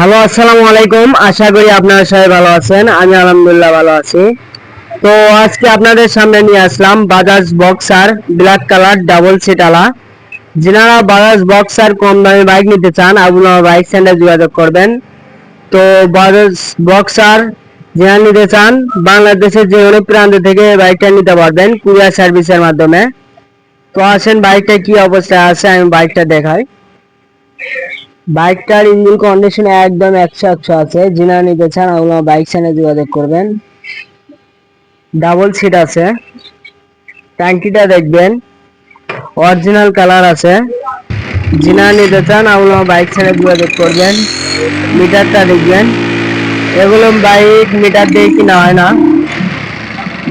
Hello, আসসালামু আলাইকুম। আশা করি আপনারা সবাই ভালো আছেন। আমি আলহামদুলিল্লাহ ভালো আছি। তো আজকে আপনাদের সামনে নিয়ে আসলাম Bajaj Boxer black colour double seat আলা যিনারা বাজাজ বক্সার কম দামে বাইক নিতে চান আপনারা বাইক সেন্টার যোগাযোগ করবেন। তো বাজাজ বক্সার যারা নিতে চান, বাংলাদেশের যে কোনো প্রান্ত থেকে বাইকটা নিতে পারবেন কুরিয়ার সার্ভিসের মাধ্যমে। তো আসেন বাইকটা কি অবস্থায় আছে, আমি বাইকটা দেখাই। বাইকটার ইঞ্জিন কন্ডিশন একদম একশো একশো আছে। যিনা নিতে চান ওগুলো বাইক সেনে যোগাযোগ করবেন। ডাবল সিট আছে। ট্যাঙ্কিটা দেখবেন। অরিজিনাল কালার আছে। যিনা নিতে চান ওগুলো বাইক সেনে যোগাযোগ করবেন। মিটারটা দেখবেন। এগুলো বাইক মিটার দিয়ে কিনা হয় না।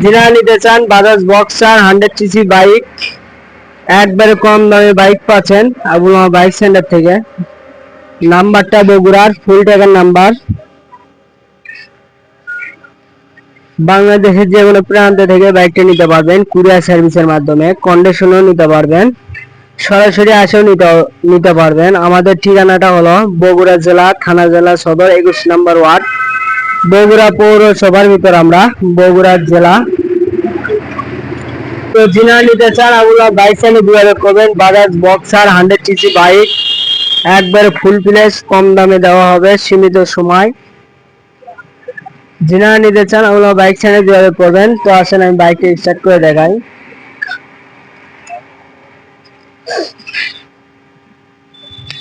যিনা নিতে চান Bajaj Boxer hundred CC bike. একবারে কম দামে বাইক পাচ্ছেন। আবুল বাইক সেন্টার থেকে। নাম্বারটা বগুড়ার, ফুল টাকার নাম্বার। বাংলাদেশের যে কোনো প্রান্ত থেকে বাইকটা নিতে পারবেন, কুরিয়ার সার্ভিসের মাধ্যমে কন্ডিশনও নিতে পারবেন, সরাসরি আসেও নিতে নিতে পারবেন। আমাদের ঠিকানাটা হলো বগুড়া জেলা, থানা জেলা, সদর, একুশ নম্বর ওয়ার্ড, বগুড়া পৌরসভার ভিতর আমরা, বগুড়া জেলা। তো যিনা নিতে চান আপনারা বাইক চালিয়ে যোগাযোগ করবেন, Bajaj Boxer, hundred CC bike. একবারে ফুল প্লেস কম দামে দেওয়া হবে সীমিত সময়। যিনারা নিতে চান ওগুলো বাইক চ্যানেল যোগাযোগ করবেন। তো আসেন, আমি বাইকটা স্টার্ট করে দেখাই।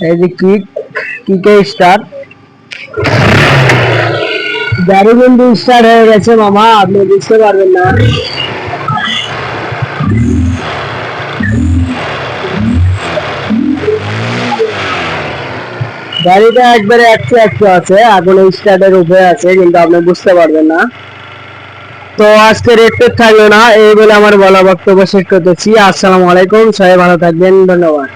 এই যে কিক কিকে স্টার্ট গাড়ি কিন্তু স্টার্ট হয়ে গেছে মামা, আপনি বুঝতে পারবেন না। গাড়িটা একবারে একশো একশো আছে এখন স্টার্টের উপরে আছে, কিন্তু আপনি বুঝতে পারবেন না। তো আজকে রেট থাকল না, এই বলে আমার বলা বক্তব্য শেষ করতেছি। আসসালামু আলাইকুম, সবাই ভালো থাকবেন, ধন্যবাদ।